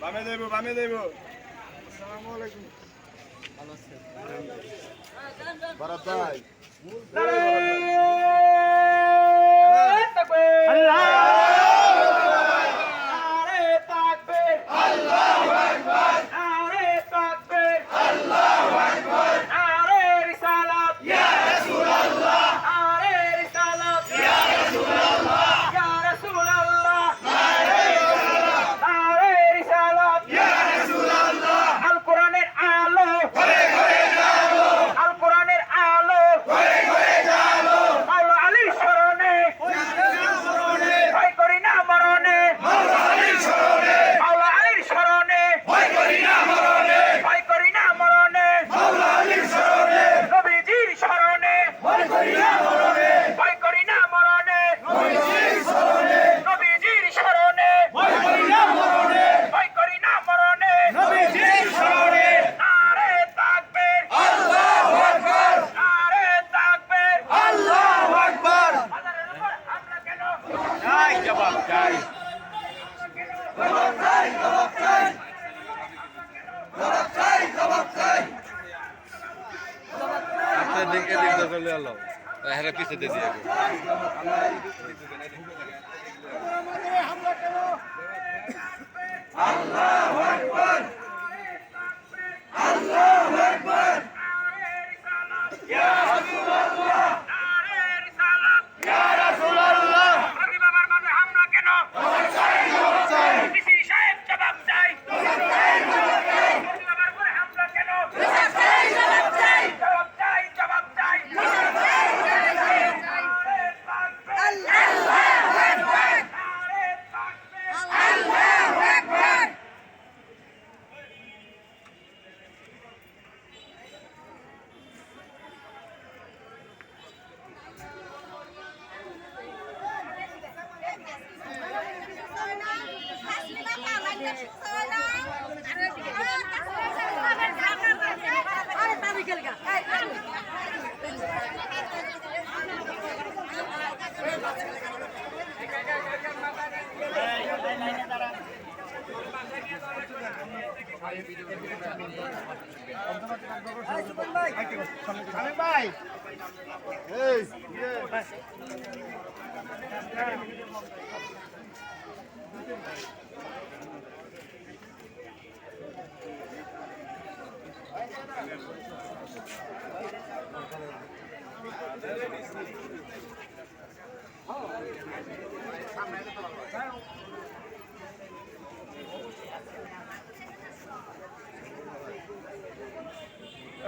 বামে দেব বামে দেব। আসসালামু আলাইকুম। ভালো আছেন? ভাই। জবাব যাই আপনার দিকে দিকে চলে এলো। হেরা পিছে দিয়ে দিয়ে আমি ভাই এই এই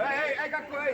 এই এই কাকু এই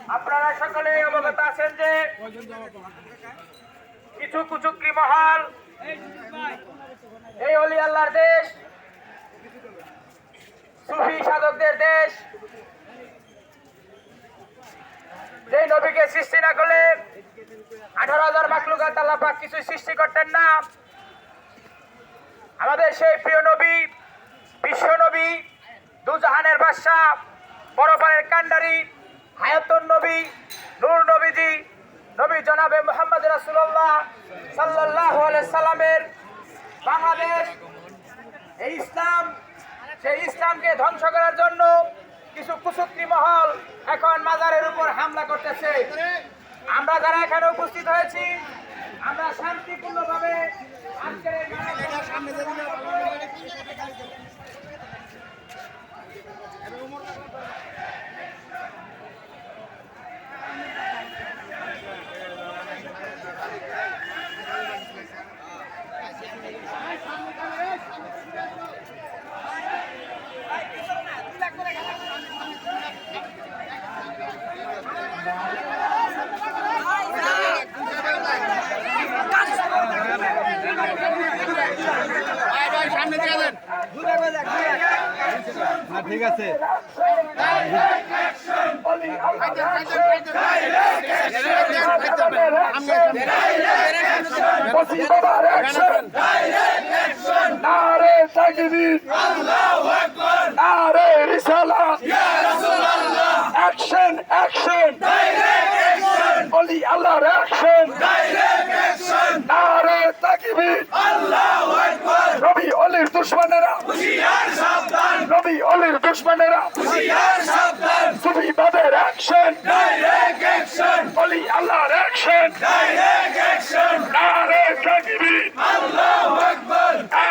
আপনারা সকলে অবগত আছেন যে কিছু কুচুকরি মহল, এই অলি আল্লাহর দেশ, সুফি সাধকদের দেশ যে নবীকে সৃষ্টি না করলে আঠারো হাজার মাকলুকাত পাক কিছু সৃষ্টি করতেন না। আমাদের সেই প্রিয় নবী, বিশ্ব নবী, দুজাহানের বাদশাহ বরফানের কান্ডারি হায়াতুন নবী, নূর নবীজি, নবী জনাবে মোহাম্মদ রাসূলুল্লাহ সাল্লাল্লাহু আলাইহি সাল্লামের বাংলাদেশ। এই ইসলাম, সেই ইসলামকে ধ্বংস করার জন্য কিছু কুচুক্তি মহল এখন মাজারের উপর হামলা করতেছে। আমরা যারা এখানে উপস্থিত হয়েছি, আমরা শান্তিপূর্ণভাবে আজকের এই মানব- সামনে দিয়ে দেন না ঠিক আছে। নারে তাকবীর নারে রিসালাত অ্যাকশন অ্যাকশন বলি আল্লাহর অ্যাকশন নারে তাকবীর রবি অলির দুশ্মনেরা। রবি অলির দুশ্মনেরা। সুফিবাদের অ্যাকশন অলি আল্লাহর অ্যাকশন নারে তাকবীর নারে রিসালাত